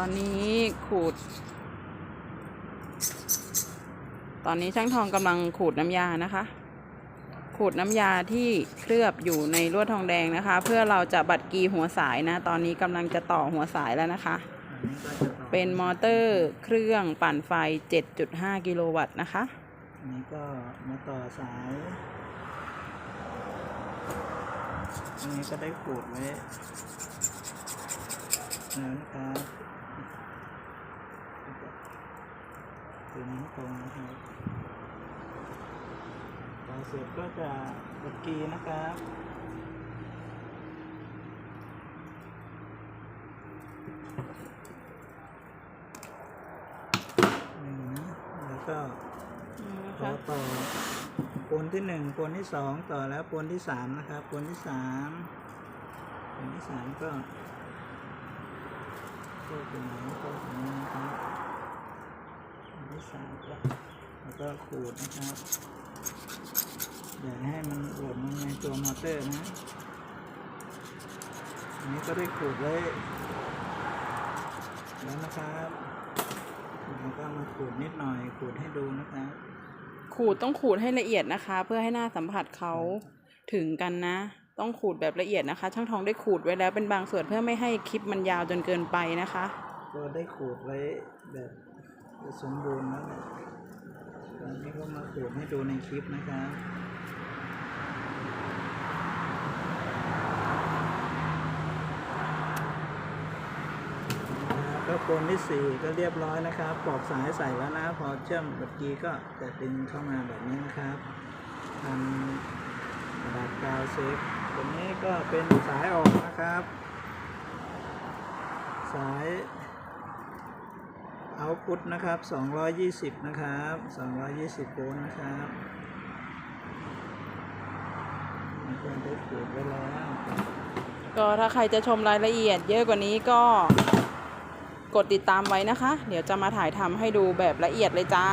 ตอนนี้ขูด ตอนนี้ช่างทองกำลังขูดน้ำยานะคะ ขูดน้ำยาที่เคลือบอยู่ในลวดทองแดงนะคะ เพื่อเราจะบัดกีหัวสายนะ ตอนนี้กำลังจะต่อหัวสายแล้วนะคะ เป็นมอเตอร์เครื่องปั่นไฟ 7.5 กิโลวัตต์นะคะอันนี้ก็มาต่อสายอันนี้ก็ได้ขูดไว้แล้วนะค รับถึงตรงนะครับต่อเสร็จก็จะกดกีนะครับแล้วก็พอต่อปนที่หนึ่งปนที่สองต่อแล้วปนที่สามนะครับปนที่สามปนที่สามก็ก็ตรงไหนก็นี้นะครับนที่ สามแล้วก็ขูดนะครับอย่าให้มันหล่นลงในตัวมอเตอร์นะอันนี้ก็ได้ขูดไว้แล้วนะครับแล้วก็มาขูดนิดหน่อยขูดให้ดูนะครับขูดต้องขูดให้ละเอียดนะคะ เพื่อให้หน้าสัมผัสเขาถึงกันนะ ต้องขูดแบบละเอียดนะคะ ช่างทองได้ขูดไว้แล้วเป็นบางส่วนเพื่อไม่ให้คลิปมันยาวจนเกินไปนะคะ ก็ได้ขูดไว้แบบ จะสมบูรณ์แล้วตอนนี้ก็มาขูดให้ดูในคลิปนะครับก็โคนที่สี่ก็เรียบร้อยนะครับปลอกสายใส่แล้วนะ พอเชื่อมบัดกีก็จะดึงเข้ามาแบบนี้นะครับทำกระดาษกาวเซฟตัวนี้ก็เป็นสายออกนะครับ สาย เอาพุทนะครับ 220 นะครับ 220โวลต์นะครับมันควรได้ขูดไว้แล้ว ก็ถ้าใครจะชมรายละเอียดเยอะกว่านี้ก็กดติดตามไว้นะคะ เดี๋ยวจะมาถ่ายทำให้ดูแบบละเอียดเลยจ้า